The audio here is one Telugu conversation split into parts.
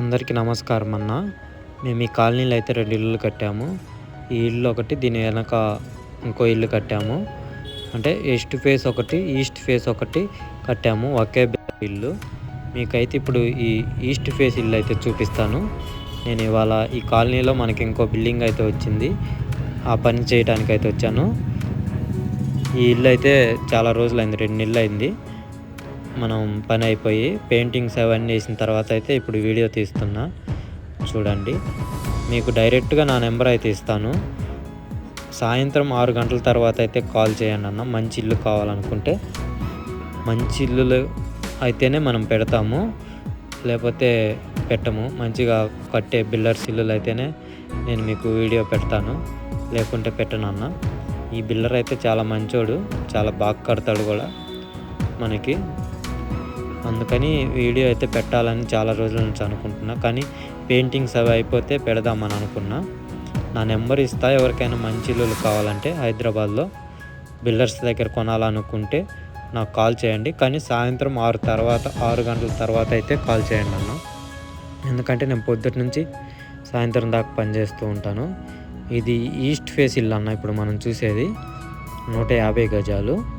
అందరికీ నమస్కారం అన్న. మేము ఈ కాలనీలో అయితే రెండు ఇళ్ళు కట్టాము. ఈ ఇల్లు ఒకటి దీని వెనక ఇంకో ఇల్లు కట్టాము. అంటే ఈస్ట్ ఫేస్ ఒకటి ఈస్ట్ ఫేస్ ఒకటి కట్టాము. ఒకే ఇల్లు. మీకైతే ఇప్పుడు ఈ ఈస్ట్ ఫేస్ ఇల్లు అయితే చూపిస్తాను. నేను ఇవాళ ఈ కాలనీలో మనకి ఇంకో బిల్డింగ్ అయితే వచ్చింది. ఆ పని చేయడానికి అయితే వచ్చాను. ఈ ఇల్లు అయితే చాలా రోజులైంది రెండు ఇల్లు అయింది. మనం పని అయిపోయి పెయింటింగ్స్ అవన్నీ వేసిన తర్వాత అయితే ఇప్పుడు వీడియో తీస్తున్నా. చూడండి. మీకు డైరెక్ట్గా నా నెంబర్ అయితే ఇస్తాను. సాయంత్రం ఆరు గంటల తర్వాత అయితే కాల్ చేయండి అన్న. మంచి ఇల్లు కావాలనుకుంటే మంచి ఇల్లులు అయితేనే మనం పెడతాము. లేకపోతే పెట్టము. మంచిగా కట్టే బిల్డర్స్ ఇల్లులు అయితేనే నేను మీకు వీడియో పెడతాను. లేకుంటే పెట్టను అన్న. ఈ బిల్డర్ అయితే చాలా మంచోడు. చాలా బాగా కడతాడు కూడా మనకి. అందుకని వీడియో అయితే పెట్టాలని చాలా రోజుల నుంచి అనుకుంటున్నా. కానీ పెయింటింగ్స్ అవి అయిపోతే పెడదామని అనుకున్నా. నా నెంబర్ ఇస్తా. ఎవరికైనా మంచి ఇల్లులు కావాలంటే హైదరాబాద్లో బిల్డర్స్ దగ్గర కొనాలనుకుంటే నాకు కాల్ చేయండి. కానీ సాయంత్రం ఆరు తర్వాత ఆరు గంటల తర్వాత అయితే కాల్ చేయండి అన్న. ఎందుకంటే నేను పొద్దుటి నుంచి సాయంత్రం దాకా పనిచేస్తూ ఉంటాను. ఇది ఈస్ట్ ఫేస్ ఇల్లు అన్న ఇప్పుడు మనం చూసేది. నూట యాభై గజాలు.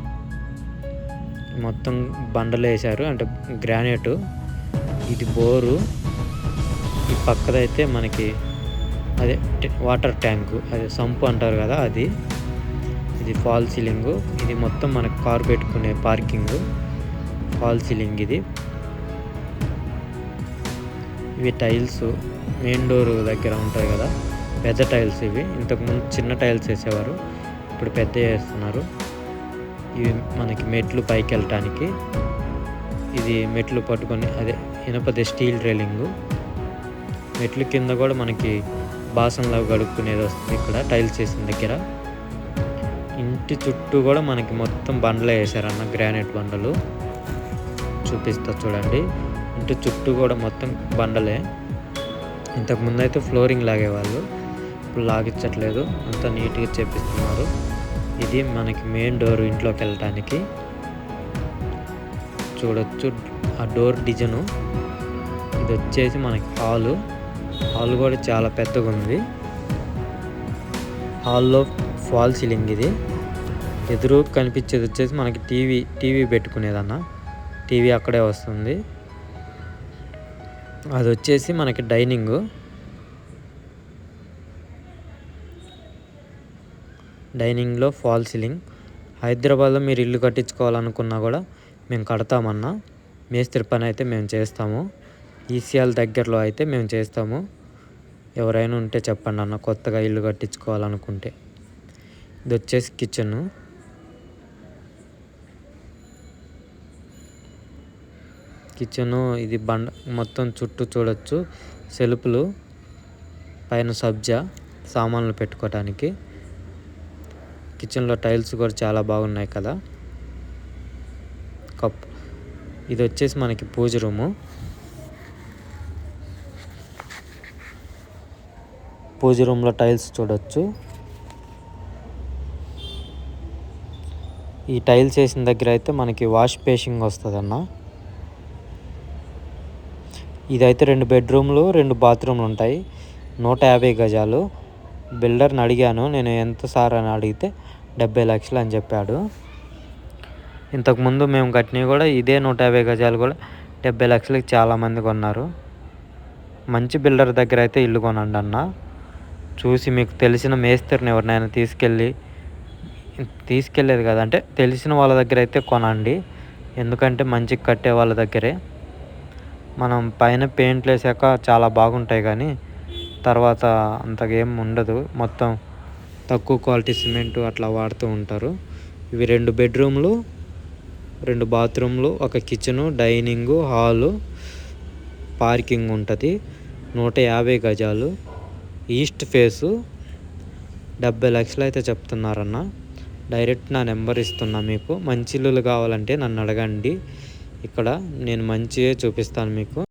మొత్తం బండలు వేశారు అంటే గ్రానైట్ ఇది బోరు. ఈ పక్కదైతే మనకి అదే వాటర్ ట్యాంకు అదే సంపు అంటారు కదా అది. ఇది ఫాల్ సీలింగ్. ఇది మొత్తం మనకు కార్ పెట్టుకునే పార్కింగ్. ఫాల్ సీలింగ్ ఇది. ఇవి టైల్స్. మెయిన్ డోర్ దగ్గర ఉంటాయి కదా. పెద్ద టైల్స్ ఇవి. ఇంతకుముందు చిన్న టైల్స్ వేసేవారు. ఇప్పుడు పెద్ద వేస్తున్నారు. ఇవి మనకి మెట్లు పైకి వెళ్ళటానికి ఇది మెట్లు పట్టుకొని అదే ఇనపది స్టీల్ రైలింగు మెట్లు కింద కూడా మనకి బాసనలో గడుక్కునేది వస్తుంది ఇక్కడ టైల్స్ వేసిన దగ్గర. ఇంటి చుట్టూ కూడా మనకి మొత్తం బండలు వేసారన్న గ్రానైట్ బండలు. చూపిస్తా చూడండి. ఇంటి చుట్టూ కూడా మొత్తం బండలే. ఇంతకుముందు అయితే ఫ్లోరింగ్ లాగేవాళ్ళు. ఇప్పుడు లాగించట్లేదు అంత నీట్గా చేపిస్తున్నారు. ఇది మనకి మెయిన్ డోర్ ఇంట్లోకి వెళ్ళటానికి. చూడొచ్చు ఆ డోర్ డిజైను ఇది వచ్చేసి మనకి హాలు హాల్ కూడా చాలా పెద్దగా ఉంది. హాల్లో ఫాల్ సీలింగ్ ఇది. ఎదురు కనిపించేది వచ్చేసి మనకి టీవీ టీవీ పెట్టుకునేదన్న. టీవీ అక్కడే వస్తుంది. అది వచ్చేసి మనకి డైనింగు డైనింగ్లో ఫాల్ సీలింగ్. హైదరాబాద్లో మీరు ఇల్లు కట్టించుకోవాలనుకున్నా కూడా మేము కడతామన్నా. మేస్త్రి పని అయితే మేము చేస్తాము. ఈసీఎల్ దగ్గరలో అయితే మేము చేస్తాము. ఎవరైనా ఉంటే చెప్పండి అన్న కొత్తగా ఇల్లు కట్టించుకోవాలనుకుంటే. ఇది వచ్చేసి కిచెన్. కిచెన్ ఇది బండ మొత్తం చుట్టూ చూడొచ్చు. సెల్పులు పైన సబ్జా సామాన్లు పెట్టుకోవటానికి కిచెన్లో టైల్స్ కూడా చాలా బాగున్నాయి కదా. కప్. ఇది వచ్చేసి మనకి పూజ రూము. పూజ రూమ్లో టైల్స్ చూడొచ్చు. ఈ టైల్స్ వేసిన దగ్గర అయితే మనకి వాష్ పేషింగ్ వస్తుంది అన్న ఇదైతే రెండు బెడ్రూమ్లు రెండు బాత్రూమ్లు ఉంటాయి. నూట యాభై గజాలు. బిల్డర్ని అడిగాను. నేను ఎంత సార్ అని అడిగితే డెబ్బై లక్షలు అని చెప్పాడు. ఇంతకుముందు మేము కట్టినవి కూడా ఇదే నూట యాభై గజాలు కూడా డెబ్బై లక్షలకి చాలామంది కొన్నారు. మంచి బిల్డర్ దగ్గర అయితే ఇల్లు కొనండి అన్న. చూసి మీకు తెలిసిన మేస్త్రిని ఎవరినైనా తీసుకెళ్ళి తీసుకెళ్ళేది కదా. అంటే తెలిసిన వాళ్ళ దగ్గర అయితే కొనండి. ఎందుకంటే మంచి కట్టే వాళ్ళ దగ్గరే. మనం పైన పెయింట్లు వేసాక చాలా బాగుంటాయి కానీ తర్వాత అంతగా ఏం ఉండదు. మొత్తం తక్కువ క్వాలిటీ సిమెంట్ అట్లా వాడుతూ ఉంటారు. ఇవి రెండు బెడ్రూమ్లు రెండు బాత్రూమ్లు ఒక కిచెను డైనింగు హాలు పార్కింగ్ ఉంటుంది. నూట యాభై గజాలు. ఈస్ట్ ఫేసు డెబ్బై లక్షలు అయితే చెప్తున్నారన్న. డైరెక్ట్ నా నెంబర్ ఇస్తున్నా మీకు. మంచి ఇల్లులు కావాలంటే నన్ను అడగండి. ఇక్కడ నేను మంచిగా చూపిస్తాను మీకు.